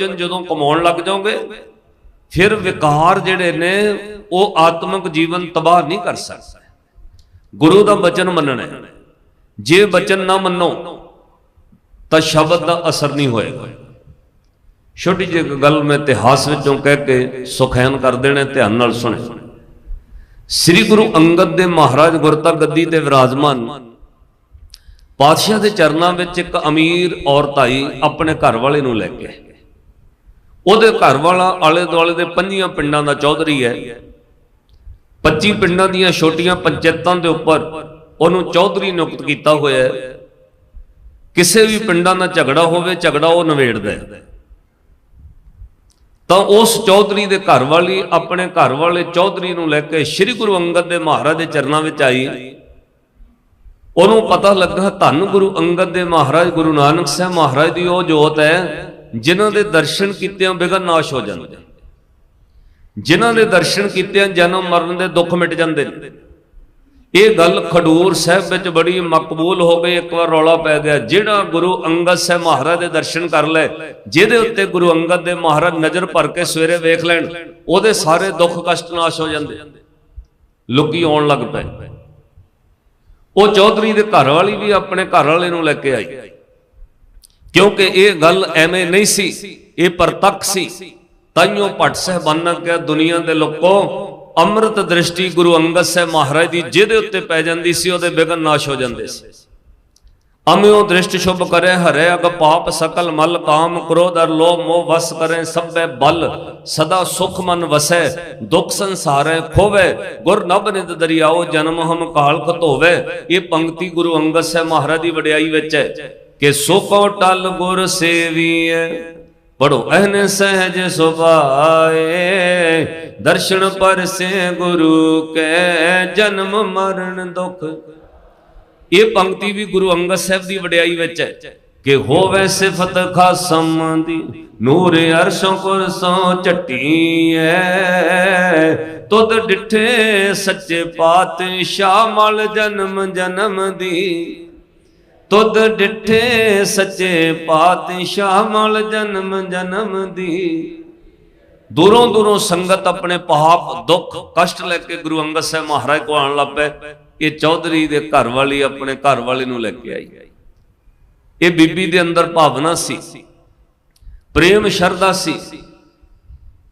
ਬਚਨ ਜਦੋਂ ਕਮਾਉਣ ਲੱਗ ਜਾਓਗੇ, ਫਿਰ ਵਿਕਾਰ ਜਿਹੜੇ ਨੇ, ਉਹ ਆਤਮਿਕ ਜੀਵਨ ਤਬਾਹ ਨਹੀਂ ਕਰ ਸਕਦਾ। ਗੁਰੂ ਦਾ ਬਚਨ ਮੰਨਣਾ ਹੈ। ਜੇ ਬਚਨ ਨਾ ਮੰਨੋ, ਤਾਂ ਸ਼ਬਦ ਦਾ ਅਸਰ ਨਹੀਂ ਹੋਏਗਾ। ਛੋਟੀ ਜਿਹੀ ਗੱਲ ਮੈਂ ਇਤਿਹਾਸ ਵਿੱਚੋਂ ਕਹਿ ਕੇ ਸੁਖੈਨ ਕਰ ਦੇਣੇ, ਧਿਆਨ ਨਾਲ ਸੁਣੇ। ਸ੍ਰੀ ਗੁਰੂ ਅੰਗਦ ਦੇ ਮਹਾਰਾਜ ਗੁਰਤਾ ਗੱਦੀ ਤੇ ਵਿਰਾਜਮਾਨ। ਪਾਤਸ਼ਾਹ ਦੇ ਚਰਨਾਂ ਵਿੱਚ ਇੱਕ ਅਮੀਰ ਔਰਤ ਆਈ, ਆਪਣੇ ਘਰ ਵਾਲੇ ਨੂੰ ਲੈ ਕੇ। ਉਹਦੇ ਘਰ ਵਾਲਾ ਆਲੇ ਦੁਆਲੇ ਦੇ ਪੰਜੀਆਂ ਪਿੰਡਾਂ ਦਾ ਚੌਧਰੀ ਹੈ। 25 ਪਿੰਡਾਂ ਦੀਆਂ ਛੋਟੀਆਂ ਪੰਚਾਇਤਾਂ ਦੇ ਉੱਪਰ ਉਹਨੂੰ ਚੌਧਰੀ ਨਿਯੁਕਤ ਕੀਤਾ ਹੋਇਆ ਹੈ। ਕਿਸੇ ਵੀ ਪਿੰਡਾਂ ਦਾ ਝਗੜਾ ਹੋਵੇ, ਝਗੜਾ ਉਹ ਨਿਬੇੜਦਾ ਹੈ। ਤਾਂ ਉਸ ਚੌਧਰੀ ਦੇ ਘਰ ਵਾਲੀ ਆਪਣੇ ਘਰ ਵਾਲੇ ਚੌਧਰੀ ਨੂੰ ਲੈ ਕੇ ਸ੍ਰੀ ਗੁਰੂ ਅੰਗਦ ਦੇ ਮਹਾਰਾਜ ਦੇ ਚਰਨਾਂ ਵਿੱਚ ਆਈ। ਉਹਨੂੰ ਪਤਾ ਲੱਗਾ, ਧੰਨ ਗੁਰੂ ਅੰਗਦ ਦੇ ਮਹਾਰਾਜ, ਗੁਰੂ ਨਾਨਕ ਸਾਹਿਬ ਮਹਾਰਾਜ ਦੀ ਉਹ ਜੋਤ ਹੈ। ਜਿਨ੍ਹਾਂ ਦੇ ਦਰਸ਼ਨ ਕੀਤਿਆਂ ਬਿਗਨ ਨਾਸ਼ ਹੋ ਜਾਂਦੇ ਜਿਨ੍ਹਾਂ ਦੇ ਦਰਸ਼ਨ ਕੀਤਿਆਂ ਜਨਮ ਮਰਨ ਦੇ ਦੁੱਖ ਮਿਟ ਜਾਂਦੇ ਨੇ। ਇਹ ਗੱਲ ਖਡੂਰ ਸਾਹਿਬ ਵਿੱਚ ਬੜੀ ਮਕਬੂਲ ਹੋ ਗਈ। ਇੱਕ ਵਾਰ ਰੌਲਾ ਪੈ ਗਿਆ। ਜਿਹੜਾ ਗੁਰੂ ਅੰਗਦ ਸਾਹਿਬ ਮਹਾਰਾਜ ਦੇ ਦਰਸ਼ਨ ਕਰ ਲੈ ਜਿਹਦੇ ਉੱਤੇ ਗੁਰੂ ਅੰਗਦ ਦੇ ਮਹਾਰਾਜ ਨਜ਼ਰ ਭਰ ਕੇ ਸਵੇਰੇ ਵੇਖ ਲੈਣ, ਉਹਦੇ ਸਾਰੇ ਦੁੱਖ ਕਸ਼ਟ ਨਾਸ਼ ਹੋ ਜਾਂਦੇ। ਲੋਕੀ ਆਉਣ ਲੱਗ ਪਏ। ਉਹ ਚੌਧਰੀ ਦੇ ਘਰ ਵਾਲੀ ਵੀ ਆਪਣੇ ਘਰ ਵਾਲੇ ਨੂੰ ਲੈ ਕੇ ਆਈ। ਕਿਉਂਕਿ ਇਹ ਗੱਲ ਐਵੇਂ ਨਹੀਂ ਸੀ। ਇਹ ਪ੍ਰਤੱਖ ਸੀ। ਤਾਈਓ ਭੱਟ ਸਾਹਿਬਾਨਾਂ ਕਿਹਾ, ਦੁਨੀਆ ਦੇ ਲੋਕੋ, ਅੰਮ੍ਰਿਤ ਦ੍ਰਿਸ਼ਟੀ ਗੁਰੂ ਅੰਗਦ ਸਾਹਿਬ ਮਹਾਰਾਜ ਦੀ ਜਿਹਦੇ ਉੱਤੇ ਪੈ ਜਾਂਦੀ ਸੀ, ਉਹਦੇ ਬਿਗਨ ਨਾਸ਼ ਹੋ ਜਾਂਦੇ ਸੀ। ਅਮਿਓ ਦ੍ਰਿਸ਼ਟ ਸ਼ੁਭ ਕਰੇ, ਹਰੇ ਅਗ ਪਾਪ ਸਕਲ ਮਲ, ਕਾਮ ਕ੍ਰੋਧ ਅਰ ਲੋਭ ਮੋਹ ਵਸ ਕਰੇ, ਸਭੇ ਬਲ, ਸਦਾ ਸੁਖ ਮਨ ਵਸੈ, ਦੁਖ ਸੰਸਾਰੈ ਖੋਵੇ, ਗੁਰ ਨਭ ਨਿਤ ਦਰਿਆਓ, ਜਨਮ ਹਮ ਕਾਲ ਖਤੋਵੇ ਇਹ ਪੰਕਤੀ ਗੁਰੂ ਅੰਗਦ ਸਾਹਿਬ ਮਹਾਰਾਜ ਦੀ ਵਡਿਆਈ ਵਿੱਚ ਹੈ। ਕਿ ਸੋਕੋ ਟਲ ਗੁਰ ਸੇਵੀਐ। ਪੜੋ ਅਹਨ ਸਹਿਜ ਸੁਭਾਏ, ਦਰਸ਼ਨ ਪਰਸੇ ਗੁਰੂ ਕੈ, ਜਨਮ ਮਰਨ ਦੁਖ। ਇਹ ਪੰਕਤੀ ਵੀ ਗੁਰੂ ਅੰਗਦ ਸਾਹਿਬ ਦੀ ਵਡਿਆਈ ਵਿੱਚ ਹੈ ਕਿ ਹੋਵੇ ਸਿਫਤ ਖਾਸਮ ਦੀ, ਨੂਰ ਅਰਸ਼ੋਂ ਕੁਰਸੋਂ ਚੱਟੀਐ ਤੁਧ ਡਿਠੇ ਸੱਚੇ ਪਾਤਸ਼ਾਹ ਮਲ ਜਨਮ ਜਨਮ ਦੀ। ਤੁਧ ਡਿਠੇ ਸੱਚੇ ਪਾਤਸ਼ਾਹ ਮਲ ਜਨਮ ਜਨਮ ਦੀ। ਦੂਰੋਂ ਦੂਰੋਂ ਸੰਗਤ ਆਪਣੇ ਪਾਪ, ਦੁੱਖ, ਕਸ਼ਟ ਲੈ ਕੇ ਗੁਰੂ ਅੰਗਦ ਸਾਹਿਬ ਮਹਾਰਾਜ ਕੋਲ ਆਉਣ ਲੱਗ ਇਹ ਚੌਧਰੀ ਦੇ ਘਰ ਵਾਲੀ ਆਪਣੇ ਘਰ ਵਾਲੇ ਨੂੰ ਲੈ ਕੇ ਆਈ। ਇਹ ਬੀਬੀ ਦੇ ਅੰਦਰ ਭਾਵਨਾ ਸੀ, ਪ੍ਰੇਮ ਸ਼ਰਧਾ ਸੀ।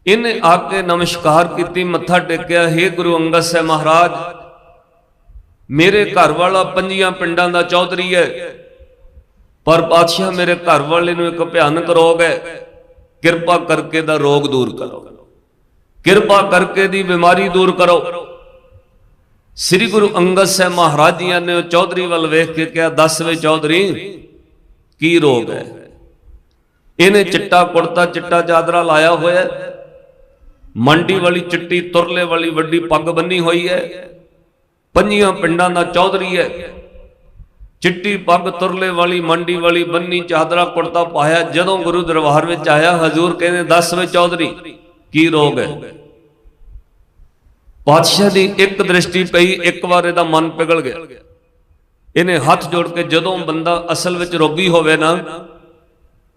ਇਹਨੇ ਆ ਕੇ ਨਮਸਕਾਰ ਕੀਤੀ, ਮੱਥਾ ਟੇਕਿਆ हे ਗੁਰੂ ਅੰਗਦ ਸਾਹਿਬ ਮਹਾਰਾਜ ਮੇਰੇ ਘਰ ਵਾਲਾ ਪੰਜੀਆਂ ਪਿੰਡਾਂ ਦਾ ਚੌਧਰੀ ਹੈ। ਪਰ ਪਾਤਸ਼ਾਹ ਮੇਰੇ ਘਰ ਵਾਲੇ ਨੂੰ ਇੱਕ ਭਿਆਨਕ ਰੋਗ ਹੈ। ਕਿਰਪਾ ਕਰਕੇ ਦਾ ਰੋਗ ਦੂਰ ਕਰੋ। ਕਿਰਪਾ ਕਰਕੇ ਦੀ ਬਿਮਾਰੀ ਦੂਰ ਕਰੋ। ਸ੍ਰੀ ਗੁਰੂ ਅੰਗਦ ਸਾਹਿਬ ਮਹਾਰਾਜ ਜੀਆਂ ਨੇ ਉਹ ਚੌਧਰੀ ਵੱਲ ਵੇਖ ਕੇ ਕਿਹਾ, ਦੱਸ ਵੇ ਚੌਧਰੀ, ਕੀ ਰੋਗ ਹੈ? ਇਹਨੇ ਚਿੱਟਾ ਕੁੜਤਾ, ਚਿੱਟਾ ਚਾਦਰਾ ਲਾਇਆ ਹੋਇਆ ਮੰਡੀ ਵਾਲੀ ਚਿੱਟੀ, ਤੁਰਲੇ ਵਾਲੀ ਵੱਡੀ ਪੱਗ ਬੰਨੀ ਹੋਈ ਹੈ। ਪੰਜੀਆਂ ਪਿੰਡਾਂ ਦਾ ਚੌਧਰੀ ਹੈ। ਚਿੱਟੀ ਪੱਗ ਤੁਰਲੇ ਵਾਲੀ, ਮੰਡੀ ਵਾਲੀ, ਬੰਨੀ ਚਾਦਰਾ, ਕੁੜਤਾ ਪਾਇਆ, ਜਦੋਂ ਗੁਰੂ ਦਰਬਾਰ ਵਿੱਚ ਆਇਆ, ਹਜ਼ੂਰ ਕਹਿੰਦੇ, ਦੱਸ ਵੇ ਚੌਧਰੀ, ਕੀ ਰੋਗ ਹੈ? ਪਾਤਸ਼ਾਹ ਦੀ ਇੱਕ ਦ੍ਰਿਸ਼ਟੀ ਪਈ, ਇੱਕ ਵਾਰ ਇਹਦਾ ਮਨ ਪਿਗਲ ਗਿਆ। ਇਹਨੇ ਹੱਥ ਜੋੜ ਕੇ ਜਦੋਂ ਬੰਦਾ ਅਸਲ ਵਿੱਚ ਰੋਗੀ ਹੋਵੇ ਨਾ,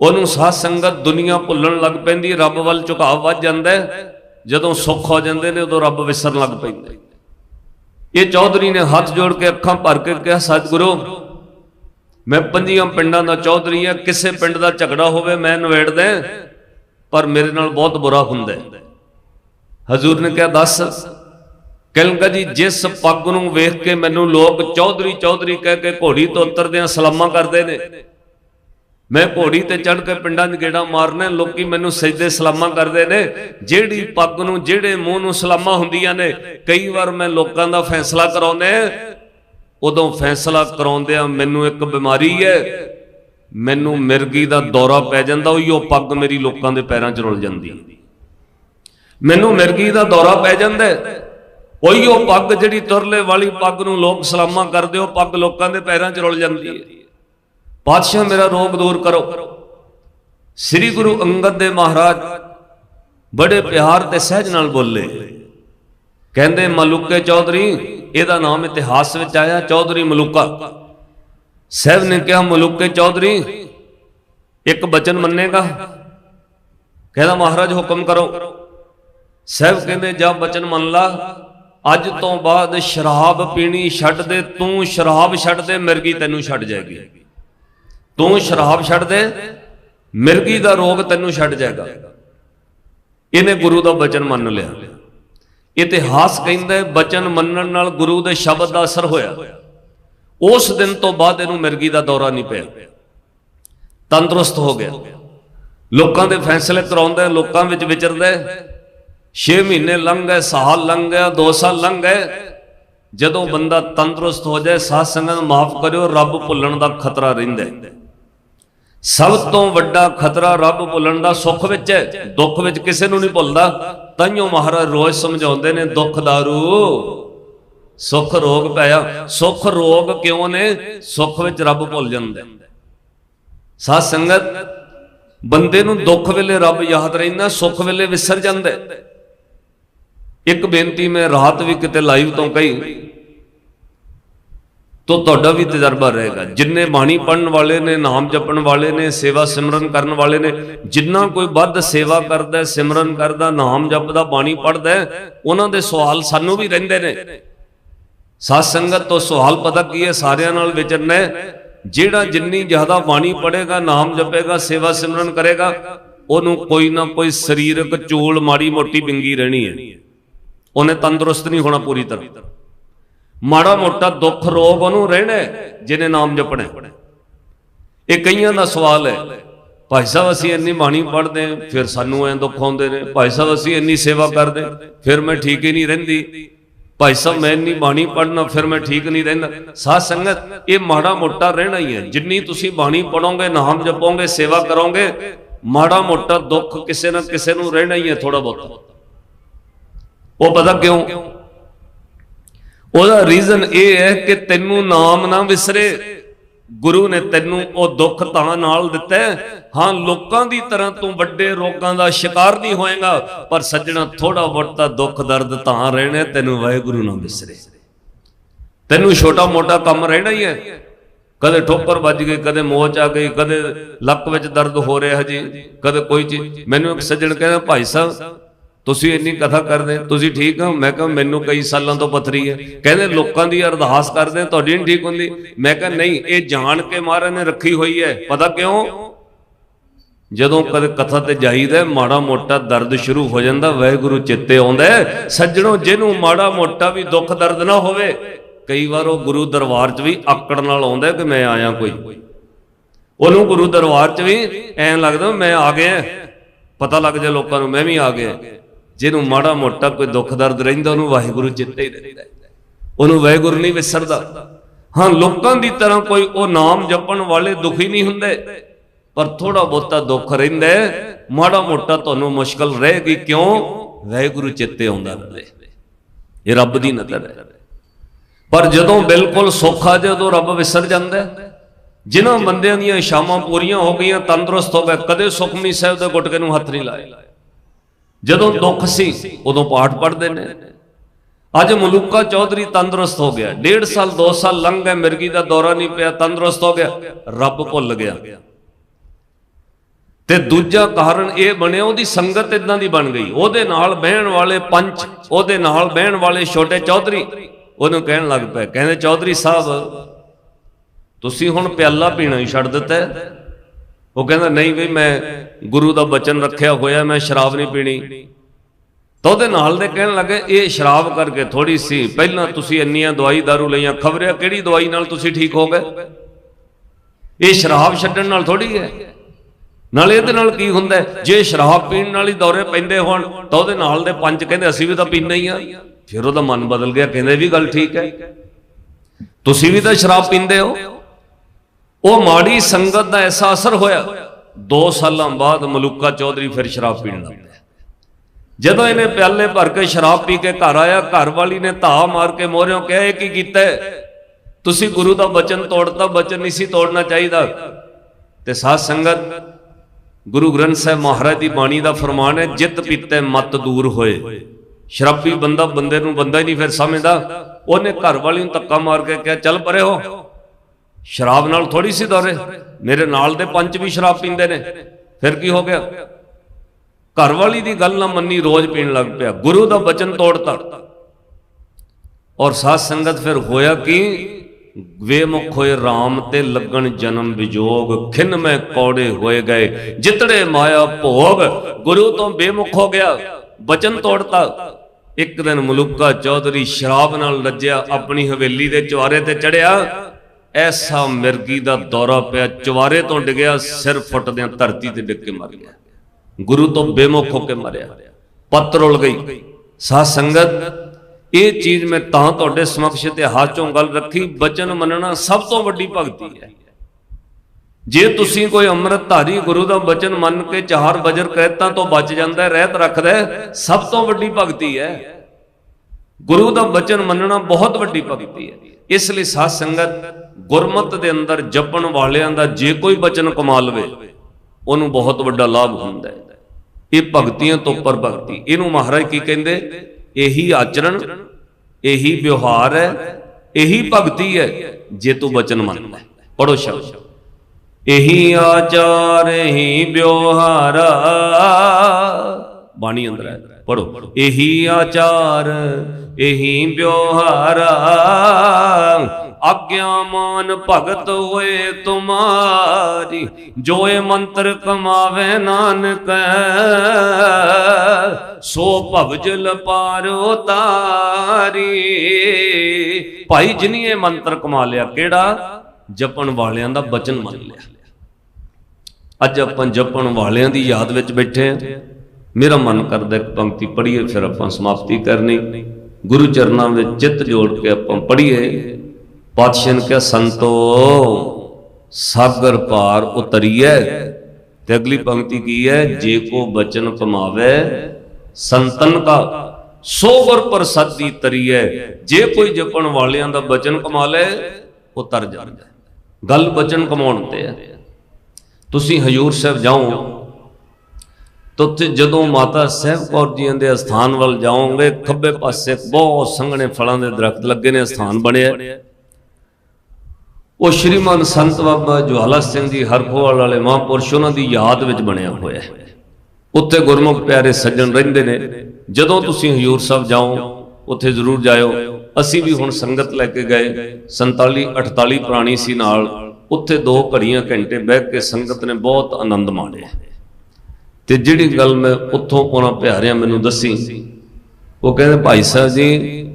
ਉਹਨੂੰ ਸਾਧ ਸੰਗਤ ਦੁਨੀਆ ਭੁੱਲਣ ਲੱਗ ਪੈਂਦੀ, ਰੱਬ ਵੱਲ ਝੁਕਾਅ ਵੱਧ ਜਾਂਦਾ ਜਦੋਂ ਸੁੱਖ ਹੋ ਜਾਂਦੇ ਨੇ, ਉਦੋਂ ਰੱਬ ਵਿਸਰਨ ਲੱਗ ਪੈਂਦਾ ਇਹ ਚੌਧਰੀ ਨੇ ਹੱਥ ਜੋੜ ਕੇ ਅੱਖਾਂ ਭਰ ਕੇ ਕਿਹਾ, ਸਤਿਗੁਰੂ, ਮੈਂ ਪੰਜੀਆਂ ਪਿੰਡਾਂ ਦਾ ਚੌਧਰੀ ਆ ਕਿਸੇ ਪਿੰਡ ਦਾ ਝਗੜਾ ਹੋਵੇ ਮੈਂ ਨਿਬੇੜਦਾ ਪਰ ਮੇਰੇ ਨਾਲ ਬਹੁਤ ਬੁਰਾ ਹੁੰਦਾ ਹਜ਼ੂਰ ਨੇ ਕਿਹਾ, ਦੱਸ ਕਹਿੰਗਾ ਜੀ, ਜਿਸ ਪੱਗ ਨੂੰ ਵੇਖ ਕੇ ਮੈਨੂੰ ਲੋਕ ਚੌਧਰੀ ਚੌਧਰੀ ਕਹਿ ਕੇ ਘੋੜੀ ਤੋਂ ਉਤਰਦਿਆਂ ਸਲਾਮਾਂ ਕਰਦੇ ਨੇ ਮੈਂ ਘੋੜੀ ਤੇ ਚੜ ਕੇ ਪਿੰਡਾਂ 'ਚ ਗੇੜਾ ਮਾਰਨਾ, ਲੋਕੀ ਮੈਨੂੰ ਸਜਦੇ ਸਲਾਮਾਂ ਕਰਦੇ ਨੇ। ਜਿਹੜੀ ਪੱਗ ਨੂੰ, ਜਿਹੜੇ ਮੂੰਹ ਨੂੰ ਸਲਾਮਾਂ ਹੁੰਦੀਆਂ ਨੇ, ਕਈ ਵਾਰ ਮੈਂ ਲੋਕਾਂ ਦਾ ਫੈਸਲਾ ਕਰਾਉਂਦੇ ਉਦੋਂ ਫੈਸਲਾ ਕਰਾਉਂਦਿਆਂ ਮੈਨੂੰ ਇੱਕ ਬਿਮਾਰੀ ਹੈ। ਮੈਨੂੰ ਮਿਰਗੀ ਦਾ ਦੌਰਾ ਪੈ ਜਾਂਦਾ, ਉਹੀ ਉਹ ਪੱਗ ਮੇਰੀ ਲੋਕਾਂ ਦੇ ਪੈਰਾਂ 'ਚ ਰੁਲ ਜਾਂਦੀ ਮੈਨੂੰ ਮਿਰਗੀ ਦਾ ਦੌਰਾ ਪੈ ਜਾਂਦਾ ਹੈ। ਉਹੀ ਉਹ ਪੱਗ ਜਿਹੜੀ ਤੁਰਲੇ ਵਾਲੀ ਪੱਗ ਨੂੰ ਲੋਕ ਸਲਾਮਾਂ ਕਰਦੇ, ਉਹ ਪੱਗ ਲੋਕਾਂ ਦੇ ਪੈਰਾਂ 'ਚ ਰੁਲ ਜਾਂਦੀ ਹੈ। ਪਾਤਸ਼ਾਹ ਮੇਰਾ ਰੋਗ ਦੂਰ ਕਰੋ। ਸ੍ਰੀ ਗੁਰੂ ਅੰਗਦ ਦੇ ਮਹਾਰਾਜ ਬੜੇ ਪਿਆਰ ਤੇ ਸਹਿਜ ਨਾਲ ਬੋਲੇ। ਕਹਿੰਦੇ, ਮਲੂਕੇ ਚੌਧਰੀ, ਇਹਦਾ ਨਾਮ ਇਤਿਹਾਸ ਵਿੱਚ ਆਇਆ, ਚੌਧਰੀ ਮਲੂਕਾ। ਸਾਹਿਬ ਨੇ ਕਿਹਾ, ਮਲੂਕੇ ਚੌਧਰੀ, ਇੱਕ ਬਚਨ ਮੰਨੇਗਾ? ਕਹਿੰਦਾ, ਮਹਾਰਾਜ, ਹੁਕਮ ਕਰੋ। ਸਾਹਿਬ ਕਹਿੰਦੇ, ਜਾ ਬਚਨ ਮੰਨ ਲਾ। ਅੱਜ ਤੋਂ ਬਾਅਦ ਸ਼ਰਾਬ ਪੀਣੀ ਛੱਡ ਦੇ, ਤੂੰ ਸ਼ਰਾਬ ਛੱਡ ਦੇ, ਮਿਰਗੀ ਤੈਨੂੰ ਛੱਡ ਜਾਏਗੀ। ਤੂੰ ਸ਼ਰਾਬ ਛੱਡ ਦੇ, ਮਿਰਗੀ ਦਾ ਰੋਗ ਤੈਨੂੰ ਛੱਡ ਜਾਏਗਾ। ਇਹਨੇ ਗੁਰੂ ਦਾ ਬਚਨ ਮੰਨ ਲਿਆ। ਇਤਿਹਾਸ ਕਹਿੰਦਾ ਬਚਨ ਮੰਨਣ ਨਾਲ ਗੁਰੂ ਦੇ ਸ਼ਬਦ ਦਾ ਅਸਰ ਹੋਇਆ। ਉਸ ਦਿਨ ਤੋਂ ਬਾਅਦ ਇਹਨੂੰ ਮਿਰਗੀ ਦਾ ਦੌਰਾ ਨਹੀਂ ਪਿਆ। ਤੰਦਰੁਸਤ ਹੋ ਗਿਆ। ਲੋਕਾਂ ਦੇ ਫੈਸਲੇ ਕਰਾਉਂਦਾ ਲੋਕਾਂ ਵਿੱਚ ਵਿਚਰਦਾ 6 ਮਹੀਨੇ ਲੰਘ ਗਏ, ਸਾਲ ਲੰਘ ਗਿਆ 2 ਸਾਲ ਲੰਘ ਗਏ। ਜਦੋਂ ਬੰਦਾ ਤੰਦਰੁਸਤ ਹੋ ਜਾਏ, ਸਾਧ ਸੰਗਤ ਮਾਫ ਕਰਿਓ, ਰੱਬ ਭੁੱਲਣ ਦਾ ਖਤਰਾ ਰਹਿੰਦਾ ਹੈ। ਸਭ ਤੋਂ ਵੱਡਾ ਖਤਰਾ ਰੱਬ ਭੁੱਲਣ ਦਾ ਸੁੱਖ ਵਿੱਚ ਹੈ। ਦੁੱਖ ਵਿੱਚ ਕਿਸੇ ਨੂੰ ਨਹੀਂ ਭੁੱਲਦਾ। ਤਾਈਓ ਮਹਾਰਾਜ ਰੋਜ਼ ਸਮਝਾਉਂਦੇ ਨੇ, ਦੁੱਖ ਦਾਰੂ, ਸੁੱਖ ਰੋਗ ਪਿਆ ਸੁੱਖ ਰੋਗ ਕਿਉਂ ਨੇ? ਸੁੱਖ ਵਿੱਚ ਰੱਬ ਭੁੱਲ ਜਾਂਦਾ ਹੈ। ਸਾਧ ਸੰਗਤ, ਬੰਦੇ ਨੂੰ ਦੁੱਖ ਵੇਲੇ ਰੱਬ ਯਾਦ ਰਹਿੰਦਾ, ਸੁੱਖ ਵੇਲੇ ਵਿਸਰ ਜਾਂਦਾ ਇੱਕ ਬੇਨਤੀ ਮੈਂ ਰਾਤ ਵੀ ਕਿਤੇ ਲਾਈਵ ਤੋਂ ਕਹੀ ਤੋ ਤੁਹਾਡਾ ਵੀ ਤਜਰਬਾ ਰਹੇਗਾ। ਜਿੰਨੇ ਬਾਣੀ ਪੜਨ ਵਾਲੇ ਨੇ, ਨਾਮ ਜਪਣ ਵਾਲੇ ਨੇ, ਸੇਵਾ ਸਿਮਰਨ ਕਰਨ ਵਾਲੇ ਨੇ, ਜਿੰਨਾ ਕੋਈ ਵੱਧ ਸੇਵਾ ਕਰਦਾ, ਸਿਮਰਨ ਕਰਦਾ, ਨਾਮ ਜਪਦਾ, ਬਾਣੀ ਪੜਦਾ ਉਹਨਾਂ ਦੇ ਸਵਾਲ ਸਾਨੂੰ ਵੀ ਰਹਿੰਦੇ ਨੇ। ਸਾਧ ਸੰਗਤ ਤੋਂ ਸਵਾਲ ਪਤਾ ਕੀ ਹੈ? ਸਾਰਿਆਂ ਨਾਲ ਵਿਚਰਨਾ ਜਿਹੜਾ ਜਿੰਨੀ ਜ਼ਿਆਦਾ ਬਾਣੀ ਪੜੇਗਾ ਨਾਮ ਜਪੇਗਾ, ਸੇਵਾ ਸਿਮਰਨ ਕਰੇਗਾ, ਉਹਨੂੰ ਕੋਈ ਨਾ ਕੋਈ ਸਰੀਰਕ ਚੋਲ ਮਾੜੀ ਮੋਟੀ ਬਿੰਗੀ ਰਹਿਣੀ ਹੈ। ਉਹਨੇ ਤੰਦਰੁਸਤ ਨਹੀਂ ਹੋਣਾ ਪੂਰੀ ਤਰ੍ਹਾਂ। ਮਾੜਾ ਮੋਟਾ ਦੁੱਖ ਰੋਗ ਉਹਨੂੰ ਰਹਿਣਾ ਜਿਹਨੇ ਨਾਮ ਜਪਣਾ ਹੈ। ਇਹ ਕਈਆਂ ਦਾ ਸਵਾਲ ਹੈ, ਭਾਈ ਸਾਹਿਬ ਅਸੀਂ ਇੰਨੀ ਬਾਣੀ ਪੜ੍ਹਦੇ ਫਿਰ ਸਾਨੂੰ ਐ ਦੁੱਖ ਆਉਂਦੇ ਨੇ, ਭਾਈ ਸਾਹਿਬ ਅਸੀਂ ਇੰਨੀ ਸੇਵਾ ਕਰਦੇ ਫਿਰ ਮੈਂ ਠੀਕ ਹੀ ਨਹੀਂ ਰਹਿੰਦੀ। ਭਾਈ ਸਾਹਿਬ ਮੈਂ ਇੰਨੀ ਬਾਣੀ ਪੜ੍ਹਨਾ, ਫਿਰ ਮੈਂ ਠੀਕ ਨਹੀਂ ਰਹਿੰਦਾ। ਸਾਧ ਸੰਗਤ, ਇਹ ਮਾੜਾ ਮੋਟਾ ਰਹਿਣਾ ਹੀ ਹੈ, ਜਿੰਨੀ ਤੁਸੀਂ ਬਾਣੀ ਪੜੋਗੇ ਨਾਮ ਜਪੋਗੇ, ਸੇਵਾ ਕਰੋਗੇ ਮਾੜਾ ਮੋਟਾ ਦੁੱਖ ਕਿਸੇ ਨਾ ਕਿਸੇ ਨੂੰ ਰਹਿਣਾ ਹੀ ਹੈ ਥੋੜਾ ਬਹੁਤ। ਉਹ ਪਤਾ ਕਿਉਂ? ਉਹਦਾ ਰੀਜ਼ਨ ਇਹ ਹੈ ਕਿ ਤੈਨੂੰ ਨਾਮ ਨਾ ਵਿਸਰੇ। ਗੁਰੂ ਨੇ ਤੈਨੂੰ ਉਹ ਦੁੱਖ ਤਾਂ ਨਾਲ ਦਿੱਤਾ ਹਾਂ। ਲੋਕਾਂ ਦੀ ਤਰ੍ਹਾਂ ਤੂੰ ਵੱਡੇ ਰੋਗਾਂ ਦਾ ਸ਼ਿਕਾਰ ਨਹੀਂ ਹੋਏਗਾ, ਪਰ ਸੱਜਣਾ ਥੋੜਾ ਬਹੁਤਾ ਦੁੱਖ ਦਰਦ ਤਾਂ ਰਹਿਣਾ ਤੈਨੂੰ ਵਾਹਿਗੁਰੂ ਨਾ ਵਿਸਰੇ। ਤੈਨੂੰ ਛੋਟਾ ਮੋਟਾ ਕੰਮ ਰਹਿਣਾ ਹੀ ਹੈ। ਕਦੇ ਠੋਕਰ ਵੱਜ ਗਈ, ਕਦੇ ਮੋਚ ਆ ਗਈ, ਕਦੇ ਲੱਕ ਵਿੱਚ ਦਰਦ ਹੋ ਰਿਹਾ ਜੀ, ਕਦੇ ਕੋਈ ਚੀਜ਼। ਮੈਨੂੰ ਇੱਕ ਸੱਜਣ ਕਹਿੰਦਾ, ਭਾਈ ਸਾਹਿਬ ਤੁਸੀਂ ਇੰਨੀ ਕਥਾ ਕਰਦੇ, ਤੁਸੀਂ ਠੀਕ ਹੋ? ਮੈਂ ਕਿਹਾ, ਮੈਨੂੰ ਕਈ ਸਾਲਾਂ ਤੋਂ ਪਥਰੀ ਹੈ। ਕਹਿੰਦੇ, ਲੋਕਾਂ ਦੀ ਅਰਦਾਸ ਕਰਦੇ ਤੁਹਾਡੀ ਨਹੀਂ ਠੀਕ ਹੁੰਦੀ। ਮੈਂ ਕਿਹਾ, ਨਹੀਂ, ਇਹ ਜਾਣ ਕੇ ਮਹਾਰਾਜ ਨੇ ਰੱਖੀ ਹੋਈ ਹੈ। ਪਤਾ ਕਿਉਂ? ਜਦੋਂ ਕਦੇ ਕਥਾ ਤੇ ਜਾਈਦਾ ਮਾੜਾ ਮੋਟਾ ਦਰਦ ਸ਼ੁਰੂ ਹੋ ਜਾਂਦਾ, ਵਾਹਿਗੁਰੂ ਚਿੱਤੇ ਆਉਂਦਾ ਹੈ। ਸੱਜਣੋ, ਜਿਹਨੂੰ ਮਾੜਾ ਮੋਟਾ ਵੀ ਦੁੱਖ ਦਰਦ ਨਾ ਹੋਵੇ, ਕਈ ਵਾਰ ਉਹ ਗੁਰੂ ਦਰਬਾਰ 'ਚ ਵੀ ਆਕੜ ਨਾਲ ਆਉਂਦਾ ਕਿ ਮੈਂ ਆਇਆ ਕੋਈ। ਉਹਨੂੰ ਗੁਰੂ ਦਰਬਾਰ 'ਚ ਵੀ ਐਂ ਲੱਗਦਾ, ਮੈਂ ਆ ਗਿਆ। ਪਤਾ ਲੱਗ ਜਾ ਲੋਕਾਂ ਨੂੰ, ਮੈਂ ਵੀ ਆ ਗਿਆ। ਜਿਹਨੂੰ ਮਾੜਾ ਮੋਟਾ ਕੋਈ ਦੁੱਖ ਦਰਦ ਰਹਿੰਦਾ, ਉਹਨੂੰ ਵਾਹਿਗੁਰੂ ਚਿੱਤੇ ਹੀ ਰਹਿੰਦਾ ਉਹਨੂੰ ਵਾਹਿਗੁਰੂ ਨਹੀਂ ਵਿਸਰਦਾ। ਹਾਂ, ਲੋਕਾਂ ਦੀ ਤਰ੍ਹਾਂ ਕੋਈ ਉਹ ਨਾਮ ਜਪਣ ਵਾਲੇ ਦੁਖੀ ਨਹੀਂ ਹੁੰਦੇ, ਪਰ ਥੋੜਾ ਬਹੁਤਾ ਦੁੱਖ ਰਹਿੰਦਾ ਮਾੜਾ ਮੋਟਾ ਤੁਹਾਨੂੰ ਮੁਸ਼ਕਲ ਰਹੇਗੀ ਕਿਉਂ? ਵਾਹਿਗੁਰੂ ਚਿੱਤੇ ਆਉਂਦਾ ਰਹੇ। ਇਹ ਰੱਬ ਦੀ ਨਜ਼ਰ ਹੈ। ਪਰ ਜਦੋਂ ਬਿਲਕੁਲ ਸੁੱਖ ਆ ਜਾਏ, ਉਦੋਂ ਰੱਬ ਵਿਸਰ ਜਾਂਦਾ ਹੈ। ਜਿਨ੍ਹਾਂ ਬੰਦਿਆਂ ਦੀਆਂ ਇਸ਼ਾਵਾਂ ਪੂਰੀਆਂ ਹੋ ਗਈਆਂ, ਤੰਦਰੁਸਤ ਹੋ ਗਏ, ਕਦੇ ਸੁਖਮਨੀ ਸਾਹਿਬ ਦੇ ਗੁਟਕੇ ਨੂੰ ਹੱਥ ਨਹੀਂ ਲਾਏ ਜਦੋਂ ਦੁੱਖ ਸੀ, ਉਦੋਂ ਪਾਠ ਪੜ੍ਹਦੇ ਨੇ। ਅੱਜ ਮਲੂਕਾ ਚੌਧਰੀ ਤੰਦਰੁਸਤ ਹੋ ਗਿਆ। ਡੇਢ ਸਾਲ 2 ਸਾਲ ਲੰਘ ਗਏ, ਮਿਰਗੀ ਦਾ ਦੌਰਾ ਨਹੀਂ ਪਿਆ, ਤੰਦਰੁਸਤ ਹੋ ਗਿਆ। ਰੱਬ ਭੁੱਲ ਗਿਆ। ਤੇ ਦੂਜਾ ਕਾਰਨ ਇਹ ਬਣਿਆ, ਉਹਦੀ ਸੰਗਤ ਇਦਾਂ ਦੀ ਬਣ ਗਈ। ਉਹਦੇ ਨਾਲ ਬਹਿਣ ਵਾਲੇ ਪੰਚ ਉਹਦੇ ਨਾਲ ਬਹਿਣ ਵਾਲੇ ਛੋਟੇ ਚੌਧਰੀ, ਉਹਨੂੰ ਕਹਿਣ ਲੱਗ ਪਏ, ਕਹਿੰਦੇ, ਚੌਧਰੀ ਸਾਹਿਬ, ਤੁਸੀਂ ਹੁਣ ਪਿਆਲਾ ਪੀਣਾ ਹੀ ਛੱਡ ਦਿੱਤਾ ਉਹ ਕਹਿੰਦਾ, ਨਹੀਂ ਵੀ ਮੈਂ ਗੁਰੂ ਦਾ ਬਚਨ ਰੱਖਿਆ ਹੋਇਆ, ਮੈਂ ਸ਼ਰਾਬ ਨਹੀਂ ਪੀਣੀ। ਤਾਂ ਉਹਦੇ ਨਾਲ ਦੇ ਕਹਿਣ ਲੱਗੇ, ਇਹ ਸ਼ਰਾਬ ਕਰਕੇ ਥੋੜੀ ਸੀ, ਪਹਿਲਾਂ ਤੁਸੀਂ ਇੰਨੀਆਂ ਦਵਾਈ ਦਾਰੂ ਲਈਆਂ, ਖਬਰਿਆ ਕਿਹੜੀ ਦਵਾਈ ਨਾਲ ਤੁਸੀਂ ਠੀਕ ਹੋ ਗਏ? ਇਹ ਸ਼ਰਾਬ ਛੱਡਣ ਨਾਲ ਥੋੜੀ ਹੈ। ਨਾਲੇ ਇਹਦੇ ਨਾਲ ਕੀ ਹੁੰਦਾ ਜੇ ਸ਼ਰਾਬ ਪੀਣ ਨਾਲ ਹੀ ਦੌਰੇ ਪੈਂਦੇ ਹੋਣ, ਤਾਂ ਉਹਦੇ ਨਾਲ ਦੇ ਪੰਜ ਕਹਿੰਦੇ, ਅਸੀਂ ਵੀ ਤਾਂ ਪੀਂਦੇ ਹੀ ਆ ਫਿਰ ਉਹਦਾ ਮਨ ਬਦਲ ਗਿਆ, ਕਹਿੰਦੇ ਵੀ ਗੱਲ ਠੀਕ ਹੈ। ਤੁਸੀਂ ਵੀ ਤਾਂ ਸ਼ਰਾਬ ਪੀਂਦੇ ਹੋ। ਉਹ ਮਾੜੀ ਸੰਗਤ ਦਾ ਐਸਾ ਅਸਰ ਹੋਇਆ 2 ਸਾਲਾਂ ਬਾਅਦ ਮਲੂਕਾ ਚੌਧਰੀ ਫਿਰ ਸ਼ਰਾਬ ਪੀਣ ਲੱਗ ਪਿਆ। ਜਦੋਂ ਇਹਨੇ ਪਿਆਲੇ ਭਰ ਕੇ ਸ਼ਰਾਬ ਪੀ ਕੇ ਘਰ ਆਇਆ ਘਰ ਵਾਲੀ ਨੇ ਧਾ ਮਾਰ ਕੇ ਮੋਹਰਿਓਂ ਕਿਹਾ, ਇਹ ਕੀ ਕੀਤਾ ਤੁਸੀਂ ਗੁਰੂ ਦਾ ਬਚਨ ਤੋੜਤਾ, ਬਚਨ ਨਹੀਂ ਸੀ ਤੋੜਨਾ ਚਾਹੀਦਾ। ਤੇ ਸਾਧ ਸੰਗਤ, ਗੁਰੂ ਗ੍ਰੰਥ ਸਾਹਿਬ ਮਹਾਰਾਜ ਦੀ ਬਾਣੀ ਦਾ ਫਰਮਾਨ ਹੈ, ਜਿਤ ਪੀਤੇ ਮਤ ਦੂਰ ਹੋਏ। ਸ਼ਰਾਬੀ ਬੰਦਾ ਬੰਦੇ ਨੂੰ ਬੰਦਾ ਹੀ ਨਹੀਂ ਫਿਰ ਸਮਝਦਾ। ਉਹਨੇ ਘਰ ਵਾਲੀ ਨੂੰ ਧੱਕਾ ਮਾਰ ਕੇ ਕਿਹਾ, ਚੱਲ ਪਰੇ ਹੋ। ਸ਼ਰਾਬ ਨਾਲ ਥੋੜੀ ਸੀ ਦੌਰੇ। ਮੇਰੇ ਨਾਲ ਦੇ ਪੰਜ ਵੀ ਸ਼ਰਾਬ ਪੀਂਦੇ ਨੇ। ਫਿਰ ਕੀ ਹੋ ਗਿਆ? ਘਰ ਵਾਲੀ ਦੀ ਗੱਲ ਨਾ ਮੰਨੀ ਰੋਜ਼ ਪੀਣ ਲੱਗ ਪਿਆ। ਗੁਰੂ ਦਾ ਬਚਨ ਤੋੜਤਾ। ਔਰ ਸਾਧ ਸੰਗਤ ਫਿਰ ਹੋਇਆ ਕਿ? ਵੇਮੁਖ ਹੋਏ RAM ਤੇ ਲੱਗਣ ਜਨਮ ਵਿਜੋਗ, ਖਿੰਨ ਮੈਂ ਕੌੜੇ ਹੋਏ ਗਏ। ਜਿਤੜੇ ਮਾਇਆ ਭੋਗ, ਗੁਰੂ ਤੋਂ ਬੇਮੁਖ ਹੋ ਗਿਆ। ਬਚਨ ਤੋੜਤਾ। ਇੱਕ ਦਿਨ ਮਲੂਕਾ ਚੌਧਰੀ ਸ਼ਰਾਬ ਨਾਲ ਲੱਜਿਆ, ਆਪਣੀ ਹਵੇਲੀ ਦੇ ਚਵਾਰੇ ਤੇ ਚੜਿਆ ਐਸਾ ਮਿਰਗੀ ਦਾ ਦੌਰਾ ਪਿਆ, ਚਵਾਰੇ ਤੋਂ ਡਿੱਗਿਆ, ਸਿਰ ਫੁੱਟਦਿਆਂ ਧਰਤੀ ਤੇ ਡਿੱਗ ਕੇ ਮਰ ਗਿਆ। ਗੁਰੂ ਤੋਂ ਬੇਮੁਖ ਹੋ ਕੇ ਮਰਿਆ। ਪੱਤ ਰੁਲ ਗਈ। ਸਾਧ ਸੰਗਤ, ਇਹ ਚੀਜ਼ ਮੈਂ ਤਾਂ ਤੁਹਾਡੇ ਸਮਕਸ਼ ਇਤਿਹਾਸ ਚੋਂ ਗੱਲ ਰੱਖੀ, ਬਚਨ ਮੰਨਣਾ ਸਭ ਤੋਂ ਵੱਡੀ ਭਗਤੀ ਹੈ। ਜੇ ਤੁਸੀਂ ਕੋਈ ਅੰਮ੍ਰਿਤਧਾਰੀ ਗੁਰੂ ਦਾ ਬਚਨ ਮੰਨ ਕੇ ਚਾਰ ਵਜਰ ਕਹਿਤਾਂ ਤੋਂ ਬਚ ਜਾਂਦਾ, ਰਹਿਤ ਰੱਖਦਾ ਸਭ ਤੋਂ ਵੱਡੀ ਭਗਤੀ ਹੈ। ਗੁਰੂ ਦਾ ਬਚਨ ਮੰਨਣਾ ਬਹੁਤ ਵੱਡੀ ਭਗਤੀ ਹੈ। ਇਸ ਲਈ ਸਾਧ ਸੰਗਤ ਗੁਰਮਤ ਦੇ ਅੰਦਰ ਜਪਣ ਵਾਲਿਆਂ ਦਾ ਜੇ ਕੋਈ ਬਚਨ ਕਮਾ ਲਵੇ ਉਹਨੂੰ ਬਹੁਤ ਵੱਡਾ ਲਾਭ ਹੁੰਦਾ ਹੈ। ਇਹ ਭਗਤੀਆਂ ਤੋਂ ਉੱਪਰ ਭਗਤੀ। ਇਹਨੂੰ ਮਹਾਰਾਜ ਕੀ ਕਹਿੰਦੇ? ਇਹੀ ਆਚਰਣ, ਇਹੀ ਵਿਵਹਾਰ ਹੈ, ਇਹੀ ਭਗਤੀ ਹੈ, ਜੇ ਤੂੰ ਬਚਨ ਮੰਨਦਾ ਹੈ। ਪੜੋ ਸ਼ਬਦ। ਇਹੀ ਆਚਾਰ ਹੀ ਵਿਵਹਾਰ। ਬਾਣੀ ਅੰਦਰ ਹੈ। ਪੜੋ ਇਹੀ ਆਚਾਰ, ਇਹੀ ਵਿਵਹਾਰ। ਆਗਿਆਮਾਨ ਭਗਤ ਹੋਏ ਤੁਮਾਰੀ ਜੋ ਇਹ ਮੰਤਰ ਕਮਾਵੇ ਨਾਨਕ। ਸੋ ਭਵਜਲ ਪਾਰ ਉਤਾਰੀ ਭਾਈ ਜਿਨੀ ਇਹ ਮੰਤਰ ਕਮਾ ਲਿਆ, ਕਿਹੜਾ? ਜਪਣ ਵਾਲਿਆਂ ਦਾ ਬਚਨ ਮੰਨ ਲਿਆ। ਅੱਜ ਆਪਾਂ ਜਪਣ ਵਾਲਿਆਂ ਦੀ ਯਾਦ ਵਿੱਚ ਬੈਠੇ ਆ ਮੇਰਾ ਮਨ ਕਰਦਾ ਇੱਕ ਪੰਕਤੀ ਪੜ੍ਹੀਏ, ਫਿਰ ਆਪਾਂ ਸਮਾਪਤੀ ਕਰਨੀ। ਗੁਰੂ ਚਰਨਾਂ ਵਿੱਚ ਚਿੱਤ ਜੋੜ ਕੇ ਆਪਾਂ ਪੜ੍ਹੀਏ। ਪਾਤਸ਼ਾਹ ਨੇ ਕਿਹਾ ਸੰਤੋ, ਸਾਗਰ ਪਾਰ ਉਤਰੀਐ, ਤੇ ਅਗਲੀ ਪੰਕਤੀ ਕੀ ਹੈ ਜੇ ਕੋ ਬਚਨ ਕਮਾਵੇ ਸੰਤਨ ਕਾ ਸੋ ਪ੍ਰਸਾਦੀ ਤਰੀਐ। ਜੇ ਕੋਈ ਜਪਣ ਵਾਲਿਆਂ ਦਾ ਬਚਨ ਕਮਾ ਲੈ, ਉਹ ਤਰ ਜਾਂਦਾ। ਗੱਲ ਬਚਨ ਕਮਾਉਣ ਤੇ ਹੈ ਤੁਸੀਂ ਹਜੂਰ ਸਾਹਿਬ ਜਾਓ, ਤਾਂ ਉੱਥੇ ਜਦੋਂ ਮਾਤਾ ਸਾਹਿਬ ਕੌਰ ਜੀਆਂ ਦੇ ਅਸਥਾਨ ਵੱਲ ਜਾਓਗੇ, ਖੱਬੇ ਪਾਸੇ ਬਹੁਤ ਸੰਘਣੇ ਫਲਾਂ ਦੇ ਦਰਖਤ ਲੱਗੇ ਨੇ, ਅਸਥਾਨ ਬਣਿਆ। ਉਹ ਸ਼੍ਰੀਮਾਨ ਸੰਤ ਬਾਬਾ ਜਵਾਲਾ ਸਿੰਘ ਜੀ ਹਰਖੋਵਾਲ ਵਾਲੇ ਮਹਾਂਪੁਰਸ਼ ਉਹਨਾਂ ਦੀ ਯਾਦ ਵਿੱਚ ਬਣਿਆ ਹੋਇਆ ਹੈ। ਉੱਥੇ ਗੁਰਮੁਖ ਪਿਆਰੇ ਸੱਜਣ ਰਹਿੰਦੇ ਨੇ। ਜਦੋਂ ਤੁਸੀਂ ਹਜੂਰ ਸਾਹਿਬ ਜਾਓ, ਉੱਥੇ ਜ਼ਰੂਰ ਜਾਇਓ। ਅਸੀਂ ਵੀ ਹੁਣ ਸੰਗਤ ਲੈ ਕੇ ਗਏ। 47 48 ਪ੍ਰਾਣੀ ਸੀ ਨਾਲ। ਉੱਥੇ ਦੋ ਘੜੀਆਂ ਘੰਟੇ ਬਹਿ ਕੇ ਸੰਗਤ ਨੇ ਬਹੁਤ ਆਨੰਦ ਮਾਣਿਆ। ਤੇ ਜਿਹੜੀ ਗੱਲ ਮੈਂ ਉੱਥੋਂ ਉਹਨਾਂ ਪਿਆਰਿਆਂ ਮੈਨੂੰ ਦੱਸੀ, ਉਹ ਕਹਿੰਦੇ, ਭਾਈ ਸਾਹਿਬ ਜੀ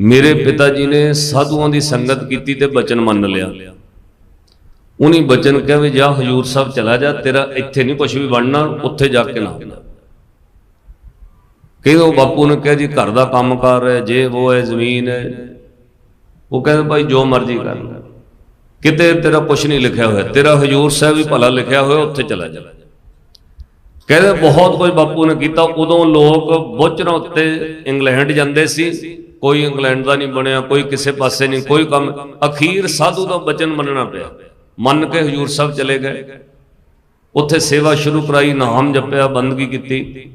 ਮੇਰੇ ਪਿਤਾ ਜੀ ਨੇ ਸਾਧੂਆਂ ਦੀ ਸੰਗਤ ਕੀਤੀ ਤੇ ਬਚਨ ਮੰਨ ਲਿਆ। ਉਹਨੇ ਬਚਨ ਕਿਹਾ ਵੀ ਜਾ ਹਜੂਰ ਸਾਹਿਬ ਚਲਾ ਜਾ, ਤੇਰਾ ਇੱਥੇ ਨਹੀਂ ਕੁਝ ਵੀ ਬਣਨਾ, ਉੱਥੇ ਜਾ ਕੇ ਨਾ ਕਹਿੰਦੇ ਉਹ ਬਾਪੂ ਨੇ ਕਿਹਾ, ਜੀ, ਘਰ ਦਾ ਕੰਮ ਕਰ ਹੈ, ਜੇ ਉਹ ਹੈ, ਜ਼ਮੀਨ ਹੈ। ਉਹ ਕਹਿੰਦੇ, ਭਾਈ, ਜੋ ਮਰਜ਼ੀ ਕਰ ਕਿਤੇ ਤੇਰਾ ਕੁਝ ਨਹੀਂ ਲਿਖਿਆ ਹੋਇਆ, ਤੇਰਾ ਹਜੂਰ ਸਾਹਿਬ ਵੀ ਭਲਾ ਲਿਖਿਆ ਹੋਇਆ, ਉੱਥੇ ਚਲਾ ਜਾ। ਕਹਿੰਦੇ, ਬਹੁਤ ਕੁਝ ਬਾਪੂ ਨੇ ਕੀਤਾ। ਉਦੋਂ ਲੋਕ ਬੋਚਰਾਂ ਉੱਤੇ ਇੰਗਲੈਂਡ ਜਾਂਦੇ ਸੀ। ਕੋਈ ਇੰਗਲੈਂਡ ਦਾ ਨਹੀਂ ਬਣਿਆ, ਕੋਈ ਕਿਸੇ ਪਾਸੇ ਨਹੀਂ, ਕੋਈ ਕੰਮ। ਅਖੀਰ ਸਾਧੂ ਦਾ ਬਚਨ ਮੰਨਣਾ ਪਿਆ। ਮੰਨ ਕੇ ਹਜੂਰ ਸਾਹਿਬ ਚਲੇ ਗਏ। ਉੱਥੇ ਸੇਵਾ ਸ਼ੁਰੂ ਕਰਾਈ, ਨਾਮ ਜਪਿਆ, ਬੰਦਗੀ ਕੀਤੀ।